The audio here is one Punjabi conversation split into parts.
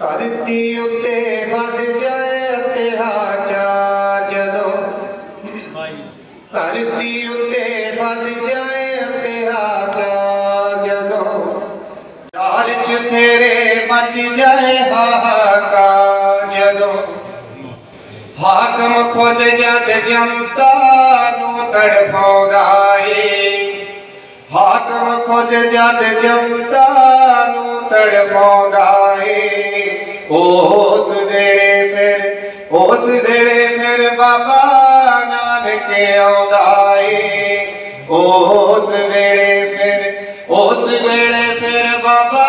ਧਰਤੀ ਉੱਤੇ ਵੱਧ ਜਾਏ ਅਤਿਆਚਾਰ ਜਦੋਂ ਧਰਤੀ ਉੱਤੇ ਵੱਧ ਜਾਏ ਅਤਿਆਚਾਰ ਜਦੋਂ ਚਾਰ ਚੁਫੇਰੇ ਮਚ ਜਾਏ ਹਾਹਾਕਾਰ ਜਦੋਂ ਹਾਕਮ ਖੁਦ ਜਦ ਜਨਤਾ ਨੂੰ ਤੜਫਾਉਂਦਾ ਏ ਹਾਕਮ ਖੁਦ ਜਦ ਜਨਤਾ ਨੂੰ ਏ ਉਸ ਵੇਲੇ ਫਿਰ, ਉਸ ਵੇਲੇ ਫਿਰ ਬਾਬਾ ਨਾਨਕ ਆਉਂਦਾ ਏ ਉਸ ਵੇਲੇ ਫਿਰ, ਉਸ ਵੇਲੇ ਫਿਰ ਬਾਬਾ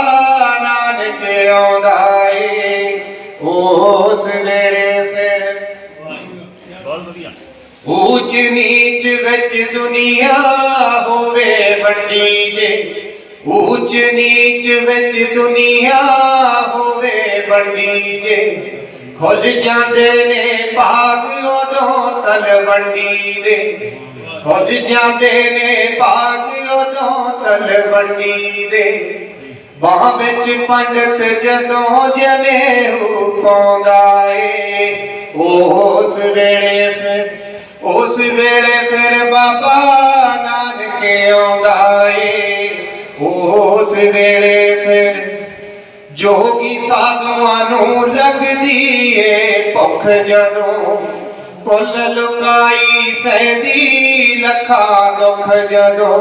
ਨਾਨਕ ਆਉਂਦਾ ਏ ਉਸ ਵੇਲੇ ਫਿਰ ਬਹੁਤ ਵਧੀਆ ਊਚ ਨੀਚ ਵਿੱਚ ਦੁਨੀਆ ਹੋਵੇ ਵੰਡੀ ਜੇ ਊਚ ਨੀਚ ਵਿੱਚ ਦੁਨੀਆ ਹੋਵੇ ਵੰਡੀ ਜੇ। ਖੁੱਲ ਜਾਂਦੇ ਨੇ ਭਾਗ, ਉਦੋਂ ਤਲਵੰਡੀ ਦੇ। ਖੁੱਲ ਜਾਂਦੇ ਨੇ ਭਾਗ, ਉਦੋਂ ਤਲਵੰਡੀ ਦੇ। ਬਾਹ ਵਿੱਚ ਪੰਡਤ ਜਦੋਂ ਜਨੇਊ ਪਾਉਂਦਾ ਏ, ਉਸ ਵੇਲੇ ਫਿਰ ਉਸ ਵੇਲੇ ਫਿਰ ਬਾਬਾ ਨਾਨਕ ਆਉਂਦਾ ਏ। ਉਸ ਵੇਲੇ ਫਿਰ ਜੋਗੀ ਸਾਧੂਆਂ ਨੂੰ ਲੱਗਦੀ ਏ ਭੁੱਖ ਜਦੋਂ ਕੁੱਲ ਲੁਕਾਈ ਸਹਿਦੀ ਲੱਖਾਂ ਦੁੱਖ ਜਦੋਂ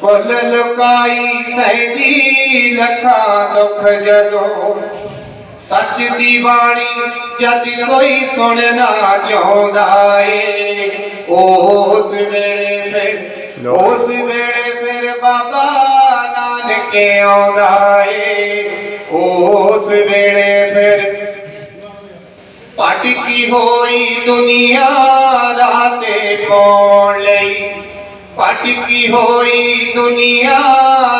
ਕੁੱਲ ਲੁਕਾਈ ਸਹਿਦੀ ਲੱਖਾਂ ਦੁੱਖ ਜਦੋਂ ਸੱਚ ਦੀ ਬਾਣੀ ਜਦ ਕੋਈ ਸੁਣਨਾ ਚਾਹੁੰਦਾ ਏ ਉਸ ਵੇਲੇ ਫਿਰ ਉਸ ਵੇਲੇ ਫਿਰ ਬਾਬਾ ਨਾਨਕੇ ਆਉਂਦਾ ਏ। ਉਸ ਵੇਲੇ ਫਿਰ ਪਟਕੀ ਹੋਈ ਦੁਨੀਆ ਰਾਤੇ ਪਾਉਣ ਲਈ? ਪਟਕੀ ਹੋਈ ਦੁਨੀਆ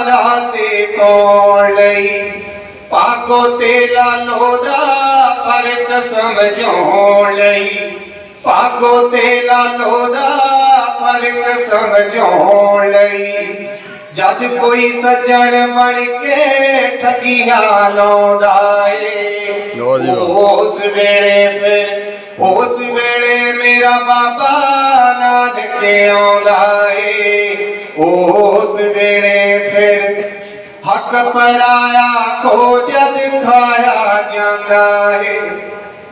ਰਾਤੇ ਪਾਉਣ ਲਈ? ਪਾਗੋ ਤੇਲਾ ਲਾਲੋ ਦਾ ਫ਼ਰਕ ਸਮਝਾਉਣ ਲਈ। ਪਾਗੋ ਤੇ ਲਾਲੋ ਦਾ ਫ਼ਰਕ ਸਮਝਾਉਣ ਲਈ। ਜਦ ਕੋਈ ਸੱਜਣ ਬਣ ਕੇ ਠਗੀਆਂ ਲਾਉਂਦਾ ਏ। ਉਸ ਵੇਲੇ ਫਿਰ ਉਸ ਵੇਲੇ ਮੇਰਾ ਬਾਬਾ ਨਾਨਕ ਆਉਂਦਾ ਏ ਉਸ ਵੇਲੇ ਫਿਰ ਹੱਕ ਪਰਾਇਆ ਖੋ ਜਦ ਖਾਇਆ ਜਾਂਦਾ ਏ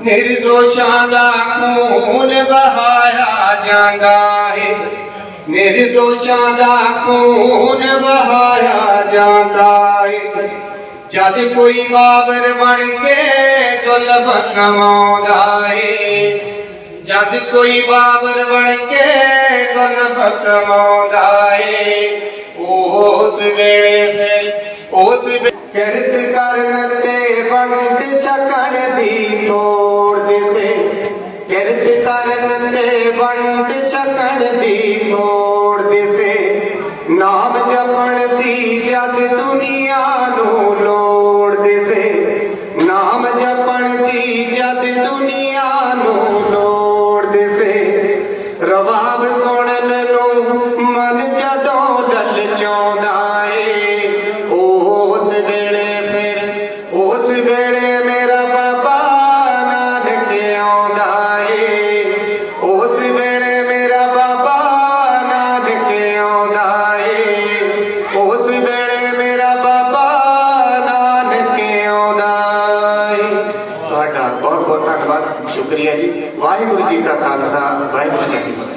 ਨਿਰਦੋਸ਼ਾਂ ਦਾ ਖੂਨ ਵਹਾਇਆ ਜਾਂਦਾ ਏ ਨਿਰਦੋਸ਼ਾਂ ਦਾ ਖੂਨ ਵਹਾਇਆ ਜਾਂਦਾ ਏ। ਜਦ ਕੋਈ ਬਾਬਰ ਬਣ ਕੇ ਜ਼ੁਲਮ ਕਮਾਉਂਦਾ ਏ। ਜਦ ਕੋਈ ਬਾਬਰ ਬਣ ਕੇ ਜ਼ੁਲਮ ਕਮਾਉਂਦਾ ਏ। ਉਸ ਵੇਲੇ ਫਿਰ, ਉਸ ਵੇ- ਸ਼ੁਕਰੀਆ ਜੀ। ਵਾਹਿਗੁਰੂ ਜੀ ਕਾ ਖਾਲਸਾ ਵਾਹਿਗੁਰੂ ਜੀ ਕੀ ਫਤਿਹ।